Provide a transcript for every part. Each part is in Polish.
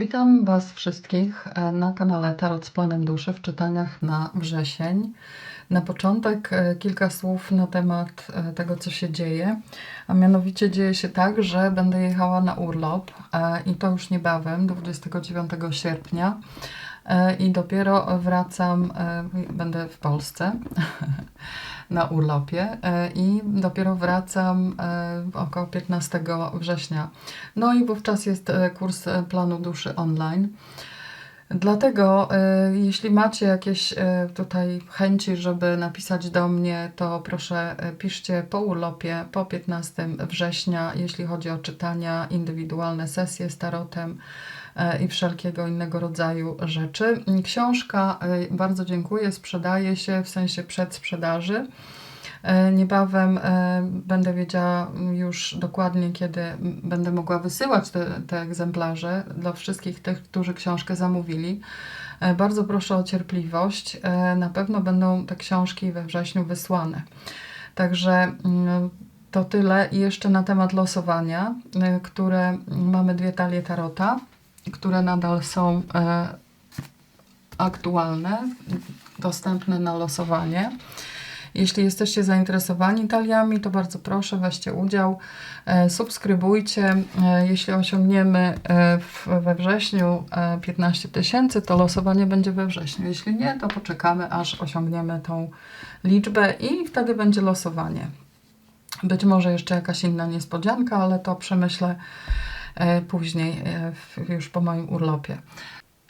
Witam Was wszystkich e, na kanale Tarot z Planem Duszy w czytaniach na wrzesień. Na początek e, kilka słów na temat e, tego, co się dzieje. A mianowicie dzieje się tak, że będę jechała na urlop i to już niebawem, 29 sierpnia. E, I dopiero wracam, e, będę w Polsce na urlopie e, i dopiero wracam około 15 września. No i wówczas jest kurs planu duszy online. Dlatego, jeśli macie jakieś tutaj chęci, żeby napisać do mnie, to proszę piszcie po urlopie, po 15 września, jeśli chodzi o czytania, indywidualne sesje z tarotem i wszelkiego innego rodzaju rzeczy. Książka, e, bardzo dziękuję, sprzedaje się w sensie przedsprzedaży. E, Niebawem e, będę wiedziała już dokładnie, kiedy będę mogła wysyłać te, te egzemplarze dla wszystkich tych, którzy książkę zamówili. E, Bardzo proszę o cierpliwość. E, Na pewno będą te książki we wrześniu wysłane. Także mm, to tyle. I jeszcze na temat losowania, e, które mamy dwie talie tarota, które nadal są e, aktualne, dostępne na losowanie. Jeśli jesteście zainteresowani taliami, to bardzo proszę, weźcie udział, e, subskrybujcie. E, Jeśli osiągniemy w, we wrześniu e, 15 tysięcy, to losowanie będzie we wrześniu. Jeśli nie, to poczekamy, aż osiągniemy tą liczbę i wtedy będzie losowanie. Być może jeszcze jakaś inna niespodzianka, ale to przemyślę później, e, już po moim urlopie.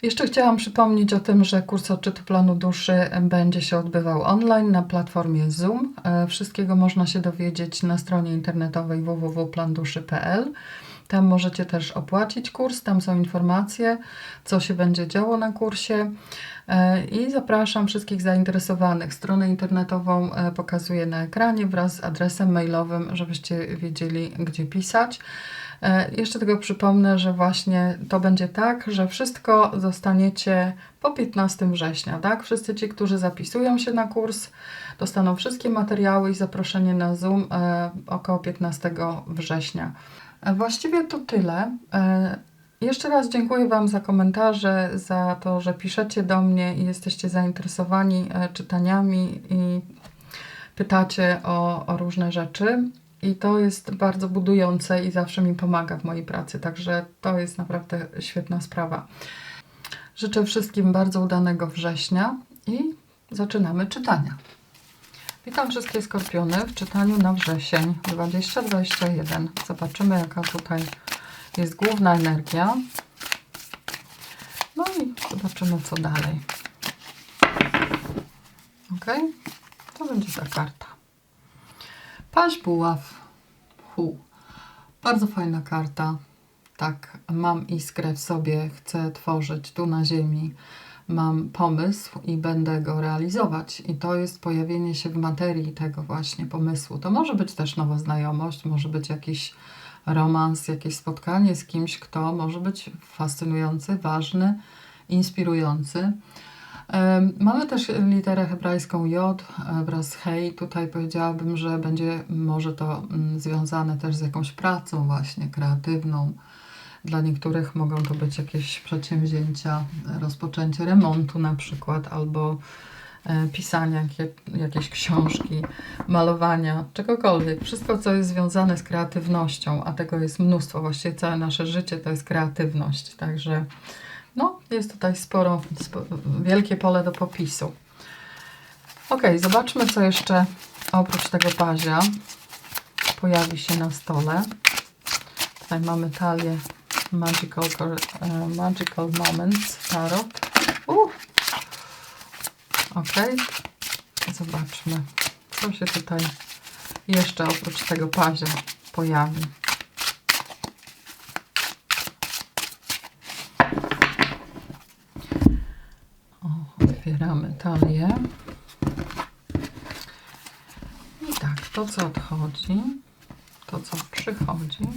Jeszcze chciałam przypomnieć o tym, że kurs odczytu planu duszy będzie się odbywał online na platformie Zoom. E, Wszystkiego można się dowiedzieć na stronie internetowej www.planduszy.pl. Tam możecie też opłacić kurs, tam są informacje, co się będzie działo na kursie. E, I zapraszam wszystkich zainteresowanych. Stronę internetową e, pokazuję na ekranie wraz z adresem mailowym, żebyście wiedzieli, gdzie pisać. E, Jeszcze tylko przypomnę, że właśnie to będzie tak, że wszystko dostaniecie po 15 września, tak? Wszyscy ci, którzy zapisują się na kurs, dostaną wszystkie materiały i zaproszenie na Zoom e, około 15 września. E, Właściwie to tyle. Jeszcze raz dziękuję Wam za komentarze, za to, że piszecie do mnie i jesteście zainteresowani czytaniami i pytacie o, o różne rzeczy. I to jest bardzo budujące i zawsze mi pomaga w mojej pracy, także to jest naprawdę świetna sprawa. Życzę wszystkim bardzo udanego września i zaczynamy czytania. Witam wszystkie skorpiony w czytaniu na wrzesień 2021. Zobaczymy, jaka tutaj jest główna energia. No i zobaczymy, co dalej. Ok? To będzie ta karta. Paź buław. Hu. Bardzo fajna karta. Tak, mam iskrę w sobie, chcę tworzyć tu na ziemi. Mam pomysł i będę go realizować. I to jest pojawienie się w materii tego właśnie pomysłu. To może być też nowa znajomość, może być jakiś romans, jakieś spotkanie z kimś, kto może być fascynujący, ważny, inspirujący. Mamy też literę hebrajską J e, wraz z hej. Tutaj powiedziałabym, że będzie może to mm, związane też z jakąś pracą właśnie kreatywną. Dla niektórych mogą to być jakieś przedsięwzięcia, rozpoczęcie remontu na przykład, albo e, pisania jakie, jakiejś książki, malowania, czegokolwiek. Wszystko, co jest związane z kreatywnością, a tego jest mnóstwo. Właściwie całe nasze życie to jest kreatywność. Także jest tutaj sporo, spo, wielkie pole do popisu. Ok, zobaczmy, co jeszcze oprócz tego pazia pojawi się na stole. Tutaj mamy talię Magical, e, Magical Moments Tarot. Uh. Ok, zobaczmy, co się tutaj jeszcze oprócz tego pazia pojawi. Talię. I tak, to co odchodzi, to co przychodzi.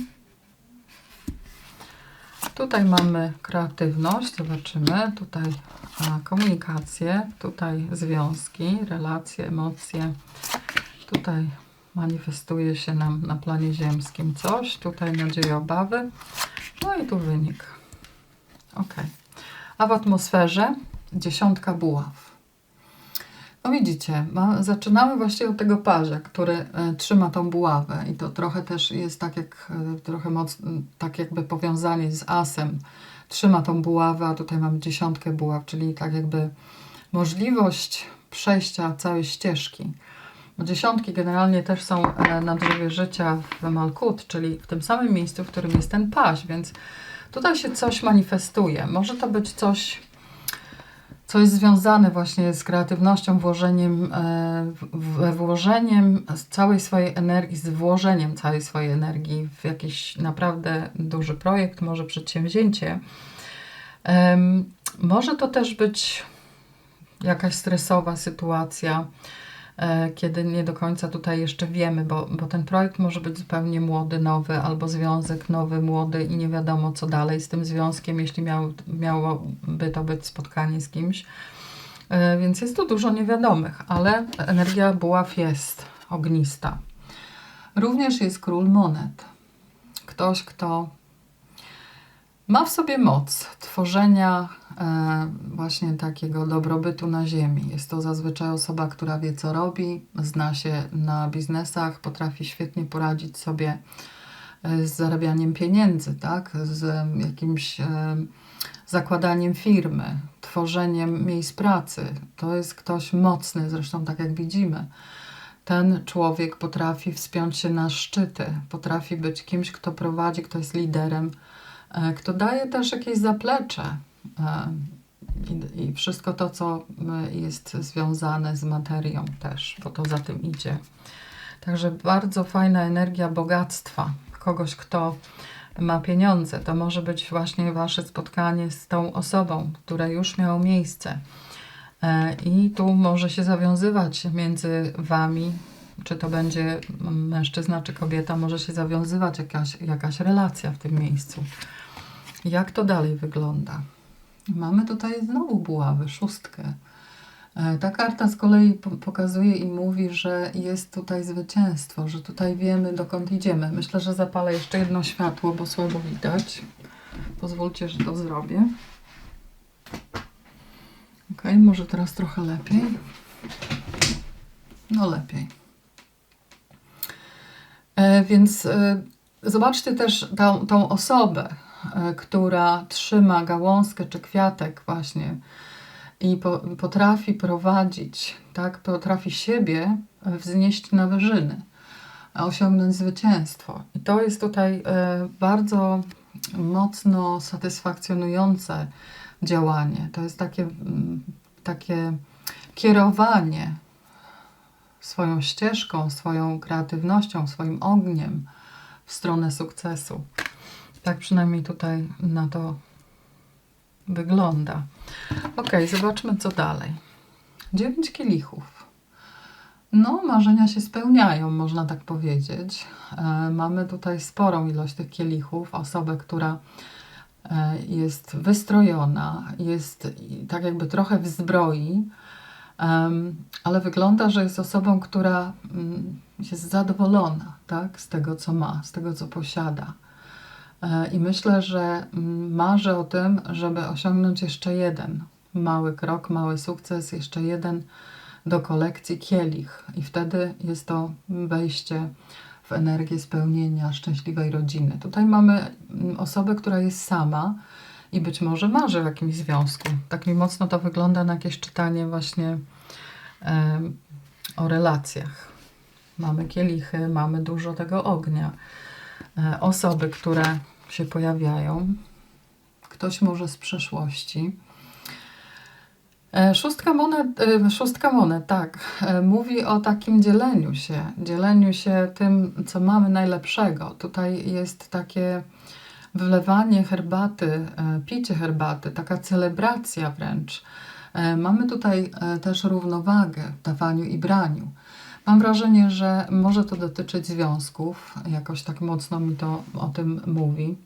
Tutaj mamy kreatywność, zobaczymy. Tutaj komunikację, tutaj związki, relacje, emocje. Tutaj manifestuje się nam na planie ziemskim coś, tutaj nadzieje, obawy. No i tu wynik. Ok. A w atmosferze dziesiątka buław. No widzicie, ma, zaczynamy właśnie od tego parza, który e, trzyma tą buławę i to trochę też jest tak jak, e, trochę moc, tak jakby powiązanie z asem. Trzyma tą buławę, a tutaj mamy dziesiątkę buław, czyli tak jakby możliwość przejścia całej ścieżki. Dziesiątki generalnie też są e, na drzewie życia w Malkut, czyli w tym samym miejscu, w którym jest ten paź, więc tutaj się coś manifestuje. Może to być coś, co jest związane właśnie z kreatywnością, włożeniem, e, włożeniem całej swojej energii, z włożeniem całej swojej energii w jakiś naprawdę duży projekt, może przedsięwzięcie. Może to też być jakaś stresowa sytuacja, kiedy nie do końca tutaj jeszcze wiemy, bo, bo ten projekt może być zupełnie młody, nowy, albo związek nowy, młody i nie wiadomo co dalej z tym związkiem, jeśli miał, miałoby to być spotkanie z kimś. E, Więc jest tu dużo niewiadomych, ale energia buław jest ognista. Również jest król monet. Ktoś, kto ma w sobie moc tworzenia e, właśnie takiego dobrobytu na ziemi. Jest to zazwyczaj osoba, która wie, co robi, zna się na biznesach, potrafi świetnie poradzić sobie e, z zarabianiem pieniędzy, tak? z jakimś e, zakładaniem firmy, tworzeniem miejsc pracy. To jest ktoś mocny, zresztą tak jak widzimy. Ten człowiek potrafi wspiąć się na szczyty, potrafi być kimś, kto prowadzi, kto jest liderem, kto daje też jakieś zaplecze e, i, wszystko to, co e, jest związane z materią też, bo to za tym idzie. Także bardzo fajna energia bogactwa, kogoś, kto ma pieniądze. To może być właśnie Wasze spotkanie z tą osobą, które już miało miejsce. E, I tu może się zawiązywać między Wami, czy to będzie mężczyzna, czy kobieta, może się zawiązywać jakaś, jakaś relacja w tym miejscu. Jak to dalej wygląda? Mamy tutaj znowu buławy, szóstkę. E, Ta karta z kolei po- pokazuje i mówi, że jest tutaj zwycięstwo, że tutaj wiemy dokąd idziemy. Myślę, że zapalę jeszcze jedno światło, bo słabo widać. Pozwólcie, że to zrobię. Ok, może teraz trochę lepiej. No lepiej. E, więc e, zobaczcie też tą, tą osobę, która trzyma gałązkę czy kwiatek właśnie i po, potrafi prowadzić, tak, potrafi siebie wznieść na wyżyny, osiągnąć zwycięstwo. I to jest tutaj e, bardzo mocno satysfakcjonujące działanie. To jest takie, mm, takie kierowanie swoją ścieżką, swoją kreatywnością, swoim ogniem w stronę sukcesu. Tak przynajmniej tutaj na to wygląda. Ok, zobaczmy co dalej. Dziewięć kielichów. No, marzenia się spełniają, można tak powiedzieć. E, mamy tutaj sporą ilość tych kielichów. Osobę, która e, jest wystrojona, jest tak jakby trochę w zbroi, em, ale wygląda, że jest osobą, która mm, jest zadowolona tak, z tego, co ma, z tego, co posiada. E, I myślę, że mm, marzę o tym, żeby osiągnąć jeszcze jeden mały krok, mały sukces, jeszcze jeden do kolekcji kielich. I wtedy jest to wejście w energię spełnienia szczęśliwej rodziny. Tutaj mamy mm, osobę, która jest sama i być może marzy o jakimś związku. Tak mi mocno to wygląda na jakieś czytanie właśnie em, o relacjach. Mamy kielichy, mamy dużo tego ognia. E, osoby, które się pojawiają. Ktoś może z przeszłości. E, Szóstka monet, e, szóstka monet, tak, e, mówi o takim dzieleniu się, dzieleniu się tym, co mamy najlepszego. Tutaj jest takie wlewanie herbaty, picie herbaty, taka celebracja wręcz. Mamy tutaj też równowagę w dawaniu i braniu. Mam wrażenie, że może to dotyczyć związków, jakoś tak mocno mi to o tym mówi,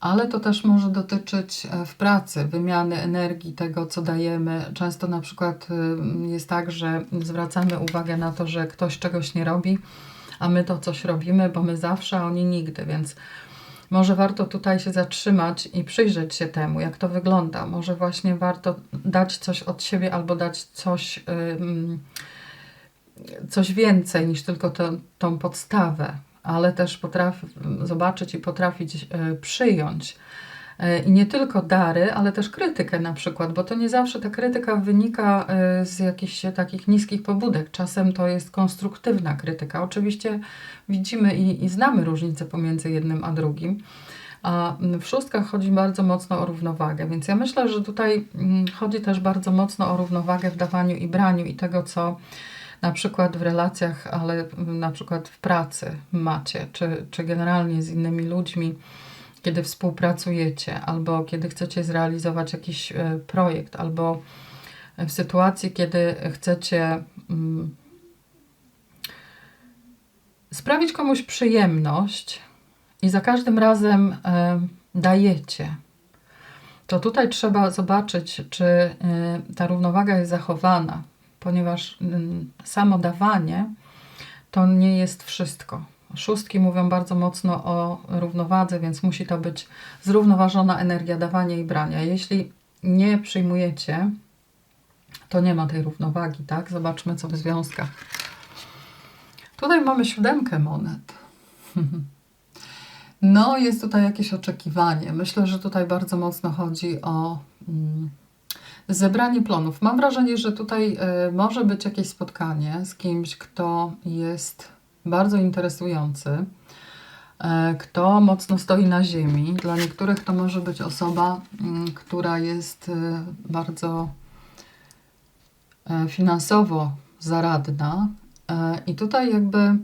ale to też może dotyczyć e, w pracy, wymiany energii, tego co dajemy. Często na przykład y, jest tak, że zwracamy uwagę na to, że ktoś czegoś nie robi, a my to coś robimy, bo my zawsze, a oni nigdy, więc może warto tutaj się zatrzymać i przyjrzeć się temu, jak to wygląda. Może właśnie warto dać coś od siebie albo dać coś, ym, coś więcej niż tylko tę, tą podstawę, ale też potrafi, zobaczyć i potrafić y, przyjąć. Y, I nie tylko dary, ale też krytykę na przykład, bo to nie zawsze ta krytyka wynika y, z jakichś takich niskich pobudek. Czasem to jest konstruktywna krytyka. Oczywiście widzimy i, i znamy różnicę pomiędzy jednym a drugim. A w szóstkach chodzi bardzo mocno o równowagę, więc ja myślę, że tutaj mm, chodzi też bardzo mocno o równowagę w dawaniu i braniu i tego, co na przykład w relacjach, ale na przykład w pracy macie, czy, czy generalnie z innymi ludźmi, kiedy współpracujecie, albo kiedy chcecie zrealizować jakiś e, projekt, albo w sytuacji, kiedy chcecie mm, sprawić komuś przyjemność i za każdym razem e, dajecie, to tutaj trzeba zobaczyć, czy e, ta równowaga jest zachowana, ponieważ mm, samo dawanie to nie jest wszystko. Szóstki mówią bardzo mocno o równowadze, więc musi to być zrównoważona energia dawania i brania. Jeśli nie przyjmujecie, to nie ma tej równowagi, tak? Zobaczmy, co w związkach. Tutaj mamy siódemkę monet. No, jest tutaj jakieś oczekiwanie. Myślę, że tutaj bardzo mocno chodzi o mm, zebranie plonów. Mam wrażenie, że tutaj y, może być jakieś spotkanie z kimś, kto jest bardzo interesujący, y, kto mocno stoi na ziemi. Dla niektórych to może być osoba, y, która jest y, bardzo finansowo zaradna. I tutaj jakby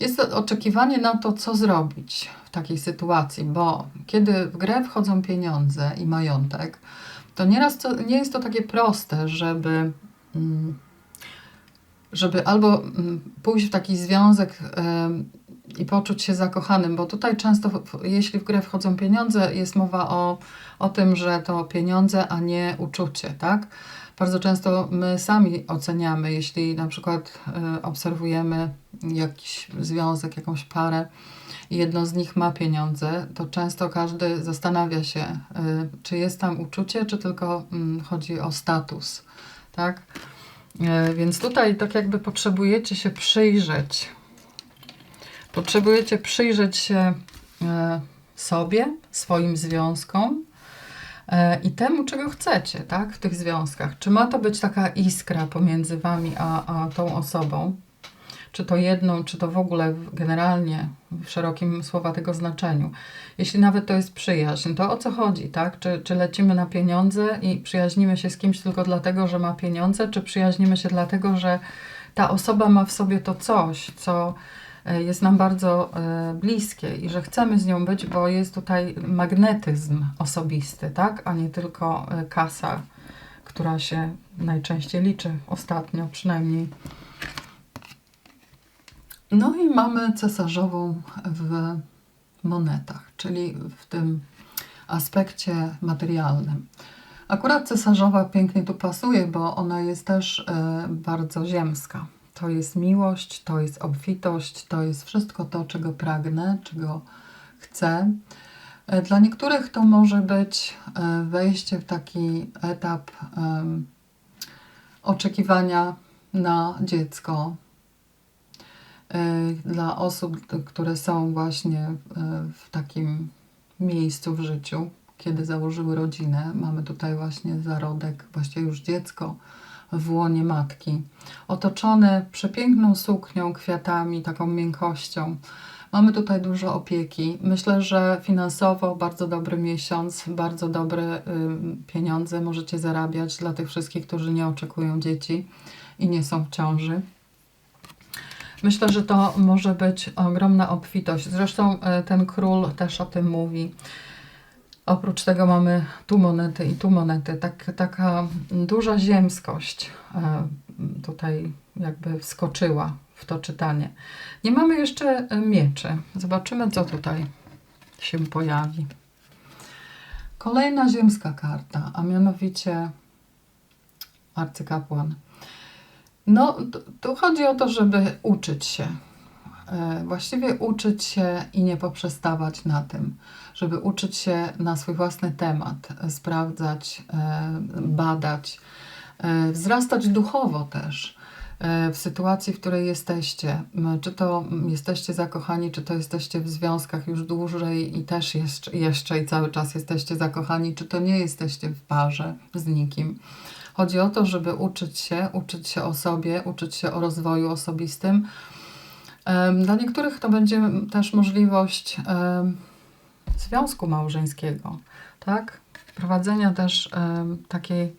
jest oczekiwanie na to, co zrobić w takiej sytuacji, bo kiedy w grę wchodzą pieniądze i majątek, to nieraz to, nie jest to takie proste, żeby, mm, żeby albo mm, pójść w taki związek i poczuć się zakochanym, bo tutaj często, jeśli w grę wchodzą pieniądze, jest mowa o, o tym, że to pieniądze, a nie uczucie, tak? Bardzo często my sami oceniamy, jeśli na przykład y, obserwujemy jakiś związek, jakąś parę, jedno z nich ma pieniądze, to często każdy zastanawia się, y, czy jest tam uczucie, czy tylko mm, chodzi o status, tak? Y, więc tutaj tak jakby potrzebujecie się przyjrzeć. Potrzebujecie przyjrzeć się y, sobie, swoim związkom i temu, czego chcecie, tak, w tych związkach. Czy ma to być taka iskra pomiędzy wami a, a tą osobą? Czy to jedną, czy to w ogóle generalnie w szerokim słowa tego znaczeniu. Jeśli nawet to jest przyjaźń, to o co chodzi, tak? Czy, czy lecimy na pieniądze i przyjaźnimy się z kimś tylko dlatego, że ma pieniądze, czy przyjaźnimy się dlatego, że ta osoba ma w sobie to coś, co e, jest nam bardzo e, bliskie i że chcemy z nią być, bo jest tutaj magnetyzm osobisty, tak? A nie tylko e, kasa, która się najczęściej liczy ostatnio, przynajmniej no i mamy cesarzową w monetach, czyli w tym aspekcie materialnym. Akurat cesarzowa pięknie tu pasuje, bo ona jest też y, bardzo ziemska. To jest miłość, to jest obfitość, to jest wszystko to, czego pragnę, czego chcę. E, dla niektórych to może być e, wejście w taki etap oczekiwania na dziecko, E, dla osób, które są właśnie e, w takim miejscu w życiu, kiedy założyły rodzinę. Mamy tutaj właśnie zarodek, właściwie już dziecko w łonie matki, otoczone przepiękną suknią, kwiatami, taką miękkością. Mamy tutaj dużo opieki. Myślę, że finansowo bardzo dobry miesiąc, bardzo dobre y, pieniądze możecie zarabiać dla tych wszystkich, którzy nie oczekują dzieci i nie są w ciąży. Myślę, że to może być ogromna obfitość. Zresztą e, ten król też o tym mówi. Oprócz tego mamy tu monety i tu monety. Tak, taka duża ziemskość e, tutaj jakby wskoczyła w to czytanie. Nie mamy jeszcze e, mieczy. Zobaczymy, co tutaj się pojawi. Kolejna ziemska karta, a mianowicie arcykapłan. No, tu chodzi o to, żeby uczyć się. e, właściwie uczyć się i nie poprzestawać na tym, żeby uczyć się na swój własny temat, sprawdzać, e, badać, e, wzrastać duchowo też w sytuacji, w której jesteście. Czy to jesteście zakochani, czy to jesteście w związkach już dłużej i też jeszcze, jeszcze i cały czas jesteście zakochani, czy to nie jesteście w parze z nikim. Chodzi o to, żeby uczyć się, uczyć się o sobie, uczyć się o rozwoju osobistym. Dla niektórych to będzie też możliwość związku małżeńskiego, tak? Prowadzenia też takiej,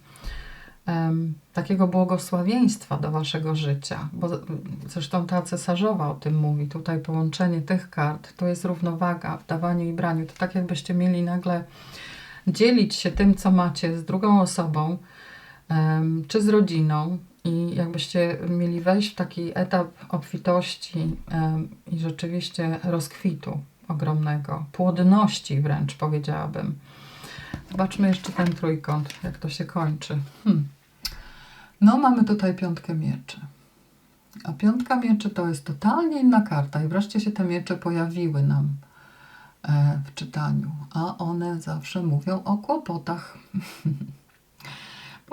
takiego błogosławieństwa do waszego życia, bo zresztą ta cesarzowa o tym mówi, tutaj połączenie tych kart, to jest równowaga w dawaniu i braniu, to tak jakbyście mieli nagle dzielić się tym, co macie z drugą osobą, czy z rodziną i jakbyście mieli wejść w taki etap obfitości i rzeczywiście rozkwitu ogromnego, płodności wręcz powiedziałabym. Zobaczmy jeszcze ten trójkąt, jak to się kończy. Hmm. No, mamy tutaj piątkę mieczy. A piątka mieczy to jest totalnie inna karta i wreszcie się te miecze pojawiły nam e, w czytaniu, a one zawsze mówią o kłopotach.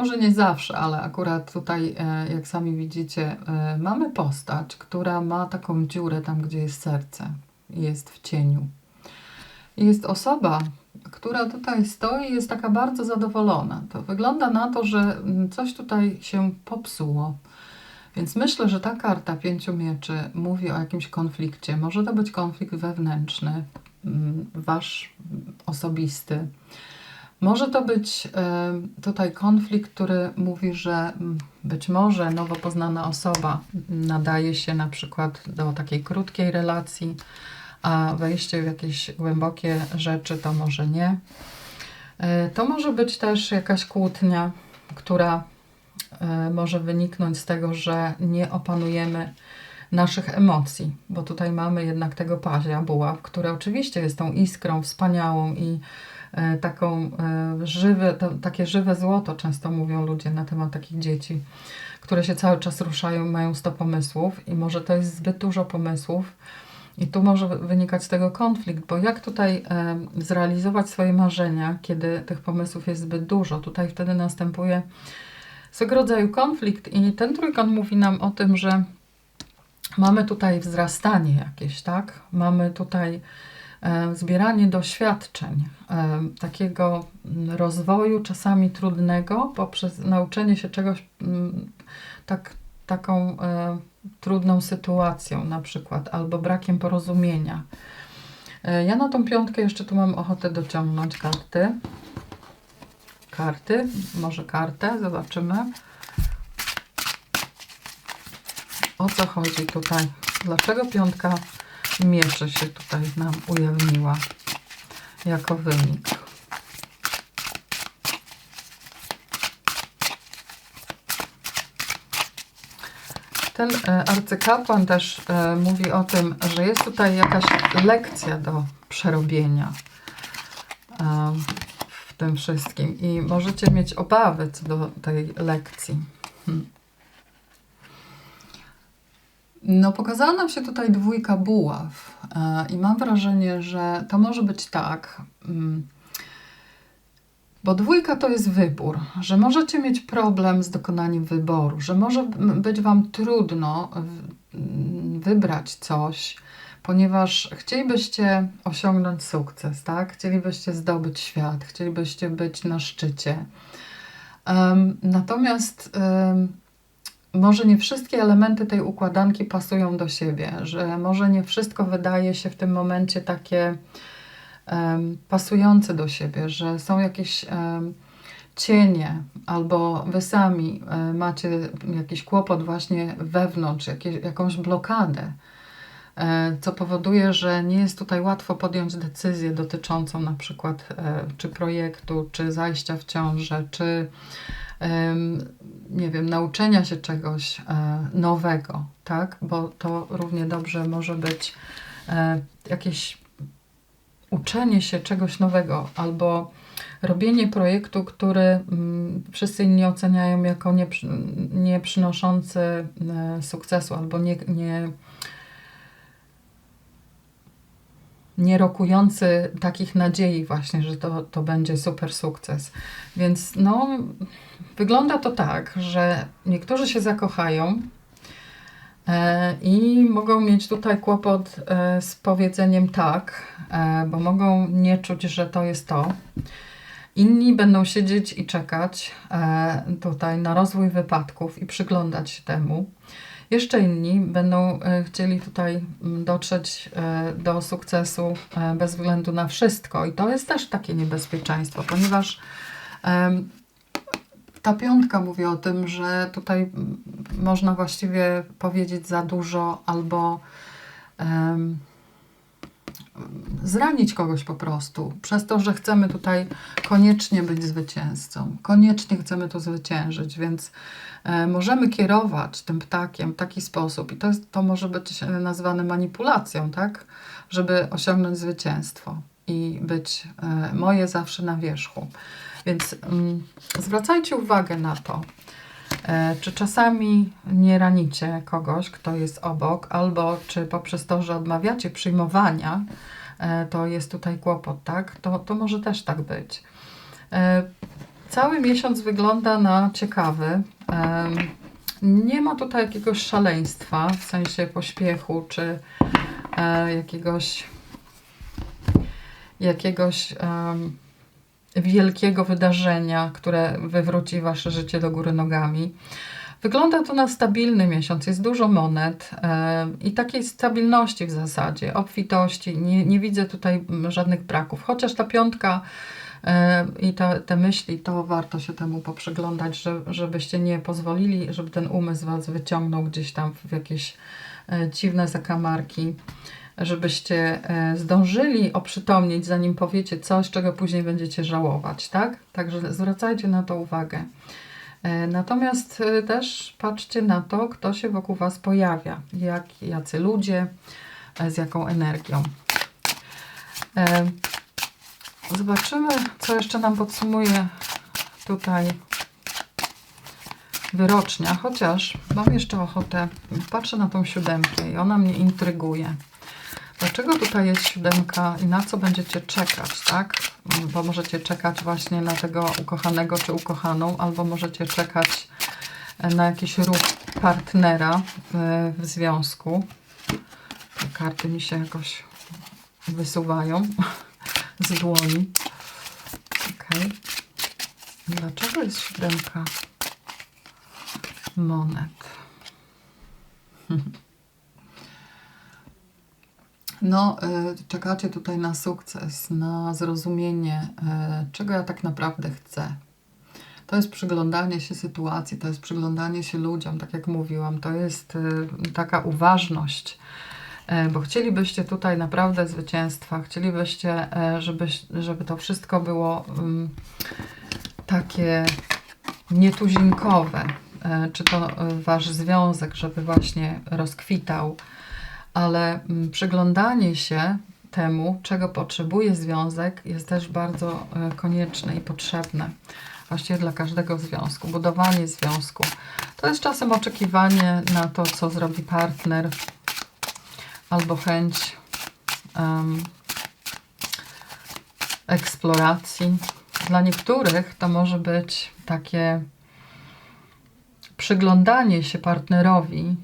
Może nie zawsze, ale akurat tutaj, e, jak sami widzicie, e, mamy postać, która ma taką dziurę tam, gdzie jest serce, jest w cieniu. Jest osoba, która tutaj stoi i jest taka bardzo zadowolona. To wygląda na to, że mm, coś tutaj się popsuło. Więc myślę, że ta karta pięciu mieczy mówi o jakimś konflikcie. Może to być konflikt wewnętrzny, mm, wasz mm, osobisty. Może to być e, tutaj konflikt, który mówi, że być może nowo poznana osoba nadaje się na przykład do takiej krótkiej relacji, a wejście w jakieś głębokie rzeczy to może nie. E, To może być też jakaś kłótnia, która e, może wyniknąć z tego, że nie opanujemy naszych emocji, bo tutaj mamy jednak tego pazia, buław, który oczywiście jest tą iskrą wspaniałą i taką e, żywe, to, takie żywe złoto, często mówią ludzie na temat takich dzieci, które się cały czas ruszają, mają sto pomysłów i może to jest zbyt dużo pomysłów i tu może wy- wynikać z tego konflikt, bo jak tutaj e, zrealizować swoje marzenia, kiedy tych pomysłów jest zbyt dużo? Tutaj wtedy następuje swego rodzaju konflikt i ten trójkąt mówi nam o tym, że mamy tutaj wzrastanie jakieś, tak? Mamy tutaj e, zbieranie doświadczeń, e, takiego mm, rozwoju czasami trudnego poprzez nauczenie się czegoś mm, tak, taką e, trudną sytuacją na przykład, albo brakiem porozumienia. E, ja na tą piątkę jeszcze tu mam ochotę dociągnąć karty. Karty, może kartę, zobaczymy. O co chodzi tutaj? Dlaczego piątka mieczy się tutaj nam ujawniła jako wynik? Ten e, arcykapłan też e, mówi o tym, że jest tutaj jakaś lekcja do przerobienia e, w tym wszystkim i możecie mieć obawy co do tej lekcji. No, pokazała nam się tutaj dwójka buław e, i mam wrażenie, że to może być tak, mm, bo dwójka to jest wybór, że możecie mieć problem z dokonaniem wyboru, że może być Wam trudno w- m, wybrać coś, ponieważ chcielibyście osiągnąć sukces, tak? Chcielibyście zdobyć świat, chcielibyście być na szczycie. Natomiast może nie wszystkie elementy tej układanki pasują do siebie, że może nie wszystko wydaje się w tym momencie takie em, pasujące do siebie, że są jakieś em, cienie, albo wy sami e, macie jakiś kłopot właśnie wewnątrz, jakieś, jakąś blokadę, e, co powoduje, że nie jest tutaj łatwo podjąć decyzję dotyczącą na przykład e, czy projektu, czy zajścia w ciążę, czy nie wiem, nauczenia się czegoś e, nowego, tak? Bo to równie dobrze może być e, jakieś uczenie się czegoś nowego albo robienie projektu, który mm, wszyscy inni oceniają jako nie, przynoszący e, sukcesu albo nie, nie nie rokujący takich nadziei właśnie, że to, to będzie super sukces. Więc no, wygląda to tak, że niektórzy się zakochają e, i mogą mieć tutaj kłopot e, z powiedzeniem tak, e, bo mogą nie czuć, że to jest to. Inni będą siedzieć i czekać tutaj na rozwój wypadków i przyglądać się temu. Jeszcze inni będą e, chcieli tutaj mm, dotrzeć e, do sukcesu e, bez względu na wszystko. I to jest też takie niebezpieczeństwo, ponieważ ta piątka mówi o tym, że tutaj mm, można właściwie powiedzieć za dużo albo zranić kogoś po prostu. Przez to, że chcemy tutaj koniecznie być zwycięzcą, koniecznie chcemy tu zwyciężyć, więc e, możemy kierować tym ptakiem w taki sposób i to, jest, to może być e, nazwane manipulacją, tak? Żeby osiągnąć zwycięstwo i być e, moje zawsze na wierzchu. Więc mm, zwracajcie uwagę na to, Czy czasami nie ranicie kogoś, kto jest obok, albo czy poprzez to, że odmawiacie przyjmowania, to jest tutaj kłopot, tak? To, to może też tak być. E, Cały miesiąc wygląda na ciekawy. Em, Nie ma tutaj jakiegoś szaleństwa, w sensie pośpiechu, czy e, jakiegoś jakiegoś wielkiego wydarzenia, które wywróci wasze życie do góry nogami. Wygląda to na stabilny miesiąc, jest dużo monet e, i takiej stabilności w zasadzie, obfitości. Nie, nie widzę tutaj mm, żadnych braków, chociaż ta piątka e, i te, te myśli, to warto się temu poprzyglądać, że, żebyście nie pozwolili, żeby ten umysł was wyciągnął gdzieś tam w jakieś e, dziwne zakamarki żebyście zdążyli oprzytomnieć, zanim powiecie coś, czego później będziecie żałować, tak? Także zwracajcie na to uwagę. E, Natomiast e, też patrzcie na to, kto się wokół Was pojawia, jak, jacy ludzie, e, z jaką energią. Zobaczymy, co jeszcze nam podsumuje tutaj wyrocznia, chociaż mam jeszcze ochotę, patrzę na tą siódemkę i ona mnie intryguje. Dlaczego tutaj jest siódemka i na co będziecie czekać, tak? Bo możecie czekać właśnie na tego ukochanego czy ukochaną, albo możecie czekać na jakiś ruch partnera w, w związku. Te karty mi się jakoś wysuwają z dłoni. Okej. Dlaczego jest siódemka monet? No, y, czekacie tutaj na sukces, na zrozumienie, y, czego ja tak naprawdę chcę. To jest przyglądanie się sytuacji, to jest przyglądanie się ludziom, tak jak mówiłam, to jest y, taka uważność, bo chcielibyście tutaj naprawdę zwycięstwa, chcielibyście, żeby, żeby to wszystko było ym, takie nietuzinkowe, czy to wasz związek, żeby właśnie rozkwitał, ale mm, przyglądanie się temu, czego potrzebuje związek, jest też bardzo e, konieczne i potrzebne. Właściwie dla każdego związku. Budowanie związku. To jest czasem oczekiwanie na to, co zrobi partner, albo chęć em, eksploracji. Dla niektórych to może być takie przyglądanie się partnerowi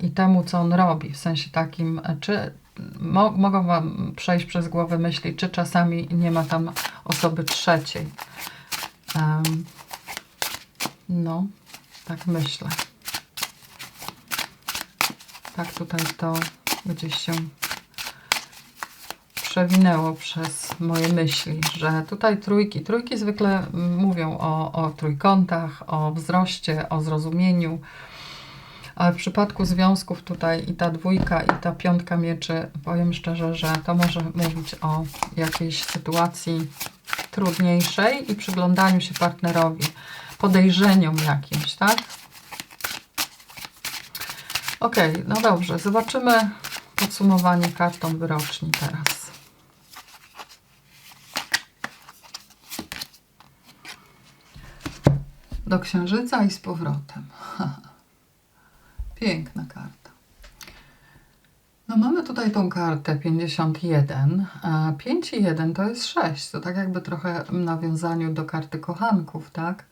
i temu, co on robi, w sensie takim, czy mo, mogą Wam przejść przez głowę myśli, czy czasami nie ma tam osoby trzeciej. Em, no, tak myślę. Tak tutaj to gdzieś się przewinęło przez moje myśli, że tutaj trójki, trójki zwykle mówią o, o trójkątach, o wzroście, o zrozumieniu, ale w przypadku związków tutaj i ta dwójka, i ta piątka mieczy, powiem szczerze, że to może mówić o jakiejś sytuacji trudniejszej i przyglądaniu się partnerowi, podejrzeniom jakimś, tak? Ok, no dobrze, zobaczymy podsumowanie kartą wyroczni teraz. Do księżyca i z powrotem. Piękna karta. No mamy tutaj tą kartę 51. a 5 i 1 to jest 6. To tak jakby trochę w nawiązaniu do karty kochanków, tak?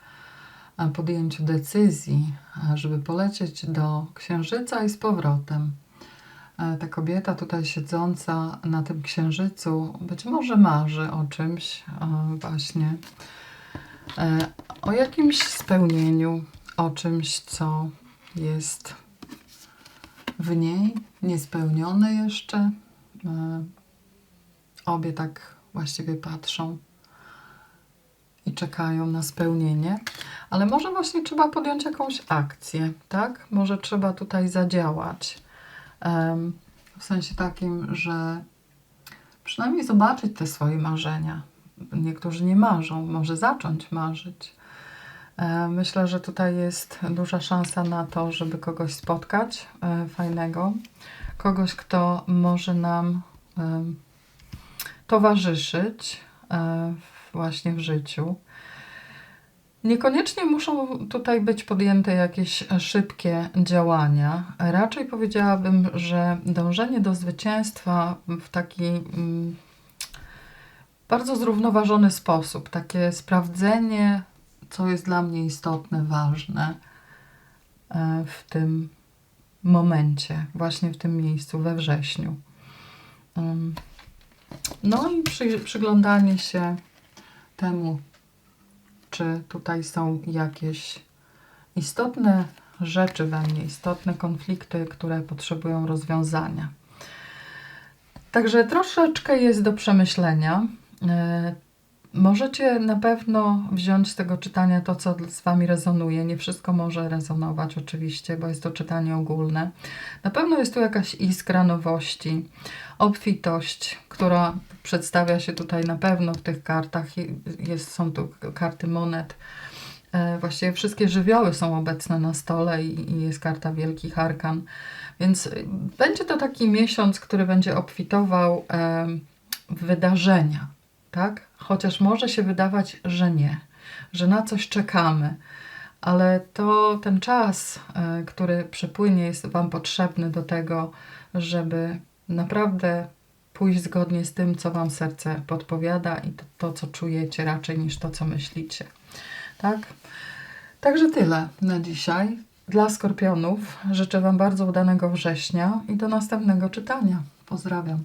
A podjęciu decyzji, żeby polecieć do księżyca i z powrotem. Ta kobieta tutaj siedząca na tym księżycu być może marzy o czymś właśnie, e, o jakimś spełnieniu, o czymś, co jest w niej niespełnione jeszcze. E, Obie tak właściwie patrzą i czekają na spełnienie, ale może właśnie trzeba podjąć jakąś akcję, tak? Może trzeba tutaj zadziałać. W sensie takim, że przynajmniej zobaczyć te swoje marzenia. Niektórzy nie marzą, może zacząć marzyć. E, Myślę, że tutaj jest duża szansa na to, żeby kogoś spotkać e, fajnego, kogoś, kto może nam em, towarzyszyć e, właśnie w życiu. Niekoniecznie muszą tutaj być podjęte jakieś szybkie działania. Raczej powiedziałabym, że dążenie do zwycięstwa w taki mm, bardzo zrównoważony sposób, takie sprawdzenie, co jest dla mnie istotne, ważne e, w tym momencie, właśnie w tym miejscu we wrześniu. No i przy, przyglądanie się temu, czy tutaj są jakieś istotne rzeczy we mnie, istotne konflikty, które potrzebują rozwiązania. Także troszeczkę jest do przemyślenia. E, Możecie na pewno wziąć z tego czytania to, co z Wami rezonuje. Nie wszystko może rezonować, oczywiście, bo jest to czytanie ogólne. Na pewno jest tu jakaś iskra nowości, obfitość, która przedstawia się tutaj na pewno w tych kartach. Jest, są tu karty monet. E, Właściwie wszystkie żywioły są obecne na stole i, i jest karta Wielkich Arkan. Więc będzie to taki miesiąc, który będzie obfitował em, w wydarzenia, tak? Chociaż może się wydawać, że nie, że na coś czekamy, ale to ten czas, e, który przepłynie, jest Wam potrzebny do tego, żeby naprawdę pójść zgodnie z tym, co Wam serce podpowiada i to, to co czujecie raczej niż to, co myślicie. Tak? Także tyle na dzisiaj. Dla skorpionów życzę Wam bardzo udanego września i do następnego czytania. Pozdrawiam.